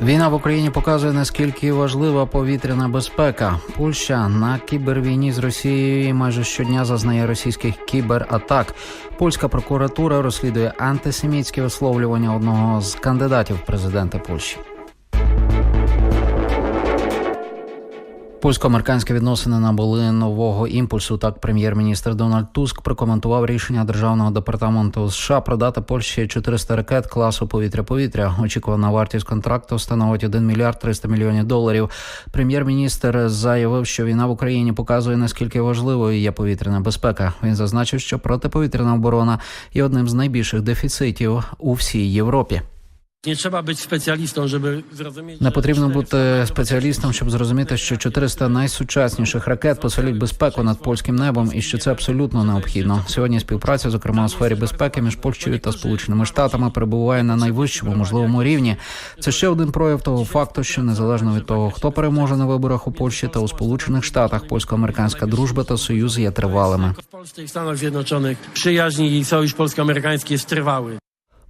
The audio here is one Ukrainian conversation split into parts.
Війна в Україні показує наскільки важлива повітряна безпека. Польща на кібервійні з Росією майже щодня зазнає російських кібератак. Польська прокуратура розслідує антисемітське висловлювання одного з кандидатів в президенти Польщі. Польсько-американські відносини набули нового імпульсу. Так, прем'єр-міністр Дональд Туск прокоментував рішення державного департаменту США продати Польщі 400 ракет класу повітря-повітря. Очікувана вартість контракту становить 1 мільярд 300 мільйонів доларів. Прем'єр-міністр заявив, що війна в Україні показує наскільки важливою є повітряна безпека. Він зазначив, що протиповітряна оборона є одним з найбільших дефіцитів у всій Європі. Nie trzeba być specjalistą, żeby zrozumieć. Не потрібно бути спеціалістом, щоб зрозуміти, що 400 найсучасніших ракет посилять безпеку над польським небом, і що це абсолютно необхідно. Сьогодні співпраця, зокрема у сфері безпеки між Польщею та Сполученими Штатами, перебуває на найвищому можливому рівні. Це ще один прояв того факту, що незалежно від того, хто переможе на виборах у Польщі та у Сполучених Штатах, польсько-американська дружба та союз є тривалими. I w Stanach Zjednoczonych przyjaźni i sojusz polsko-amerykański jest trwały.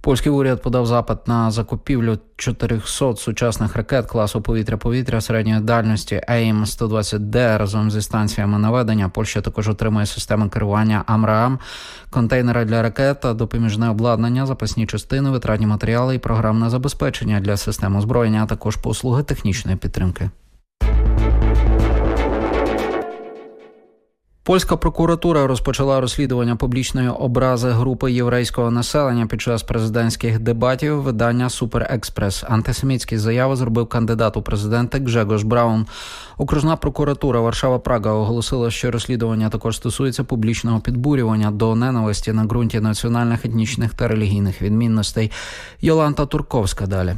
Польський уряд подав запит на закупівлю 400 сучасних ракет класу повітря-повітря середньої дальності aim 120 d разом зі станціями наведення. Польща також отримує системи керування АМРААМ, контейнери для ракет, допоміжне обладнання, запасні частини, витратні матеріали і програмне забезпечення для систем озброєння, а також послуги технічної підтримки. Польська прокуратура розпочала розслідування публічної образи групи єврейського населення під час президентських дебатів видання Супер Експрес. Антисемітські заяви зробив кандидат у президенти Гжегош Браун. Окружна прокуратура Варшава Прага оголосила, що розслідування також стосується публічного підбурювання до ненависті на ґрунті національних, етнічних та релігійних відмінностей. Йоланта Турковська далі.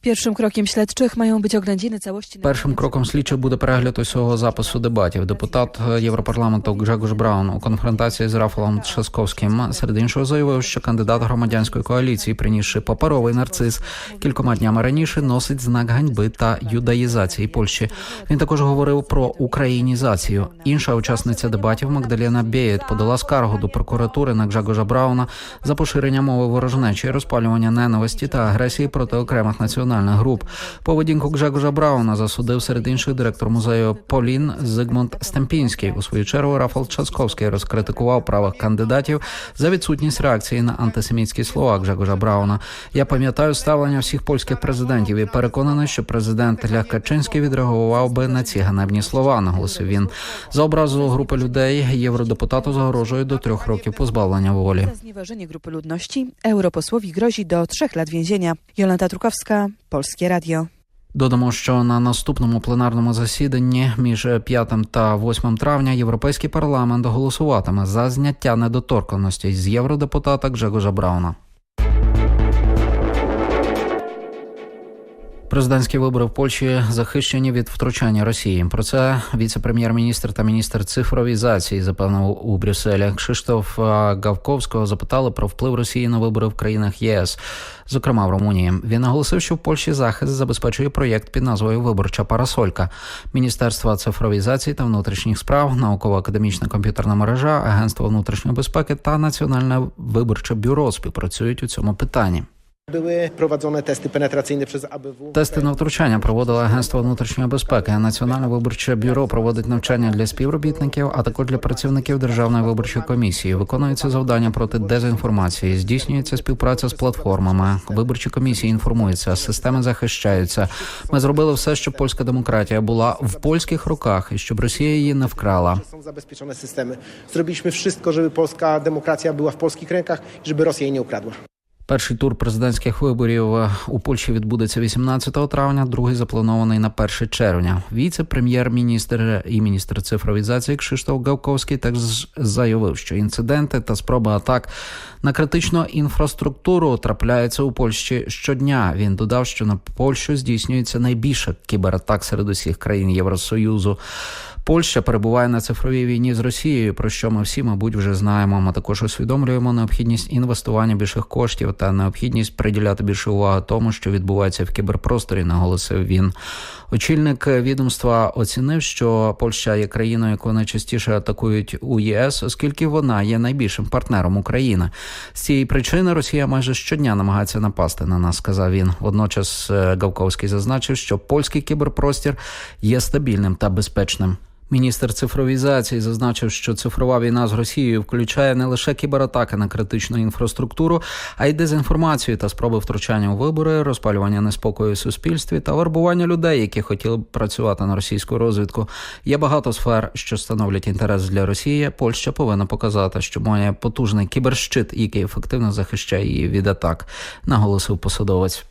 Pierwszym krokiem śledczych mają być oględziny całości. Першим кроком слідчих буде перегляд усього запису дебатів. Депутат Європарламенту Гжегош Браун у конфронтації з Рафалом Тшасковським серед іншого заявив, що кандидат громадянської коаліції, принісши паперовий нарцис, кількома днями раніше носить знак ганьби та юдаїзації Польщі. Він також говорив про українізацію. Інша учасниця дебатів Магдалена Бєєт подала скаргу до прокуратури на Гжегожа Брауна за поширення мови ворожнечі, розпалювання ненависті та агресії проти окремих національних груп. Поведінку Гжегожа Брауна засудив серед інших директор музею Полін Зигмунд Стемпінський. У свою чергу Рафал Часковський розкритикував правих кандидатів за відсутність реакції на антисемітські слова Гжегожа Брауна. Я пам'ятаю ставлення всіх польських президентів і переконаний, що президент Лях Качинський відреагував би на ці ганебні слова. Наголосив він за образу групи людей. Євродепутату загрожує до трьох rokів позбавлення волі. Znieważenie grupy ludności europosłowi grozi do trzech lat więzienia. Jolanta Trukowska, Polskie Radio. Додамо, що на наступному пленарному засіданні між 5 та 8 травня Європейський парламент голосуватиме за зняття недоторканності з євродепутата Джегожа Брауна. Президентські вибори в Польщі захищені від втручання Росії. Про це віце-прем'єр-міністр та міністр цифровізації запевнив у Брюсселі. Кшиштоф Гавковського запитали про вплив Росії на вибори в країнах ЄС, зокрема в Румунії. Він наголосив, що в Польщі захист забезпечує проєкт під назвою Виборча парасолька Міністерства цифровізації та внутрішніх справ, науково-академічна комп'ютерна мережа, Агентство внутрішньої безпеки та Національне виборче бюро співпрацюють у цьому питанні. Były prowadzone testy penetracyjne przez ABW. Тести на втручання проводило Агентство внутрішньої безпеки. Національне виборче бюро проводить навчання для співробітників, а також для працівників Державної виборчої комісії. Виконується завдання проти дезінформації. Здійснюється співпраця з платформами. Виборчі комісії інформуються, системи захищаються. Ми зробили все, щоб польська демократія була в польських руках і щоб Росія її не вкрала. Zabezpieczone systemy. Zrobiliśmy wszystko, żeby polska demokracja była w polskich rękach i żeby Rosja jej nie ukradła. Перший тур президентських виборів е, у Польщі відбудеться 18 травня, другий запланований на 1 червня. Віце-прем'єр-міністр і міністр цифровізації Кшиштоф Гавковський також заявив, що інциденти та спроби атак на критичну інфраструктуру трапляються у Польщі щодня. Він додав, що на Польщу здійснюється найбільше кібератак серед усіх країн Євросоюзу. Польща перебуває на цифровій війні з Росією, про що ми всі, мабуть, вже знаємо. Ми також усвідомлюємо необхідність інвестування більших коштів та необхідність приділяти більше уваги тому, що відбувається в кіберпросторі, наголосив він. Очільник відомства оцінив, що Польща є країною, яку найчастіше атакують у ЄС, оскільки вона є найбільшим партнером України. З цієї причини Росія майже щодня намагається напасти на нас, сказав він. Водночас е, Гавковський зазначив, що польський кіберпростір є стабільним та безпечним. Міністр цифровізації зазначив, що цифрова війна з Росією включає не лише кібератаки на критичну інфраструктуру, а й дезінформацію та спроби втручання у вибори, розпалювання неспокою в суспільстві та вербування людей, які хотіли б працювати на російську розвідку. Є багато сфер, що становлять інтерес для Росії. Польща повинна показати, що має потужний кіберщит, який ефективно захищає її від атак, наголосив посадовець.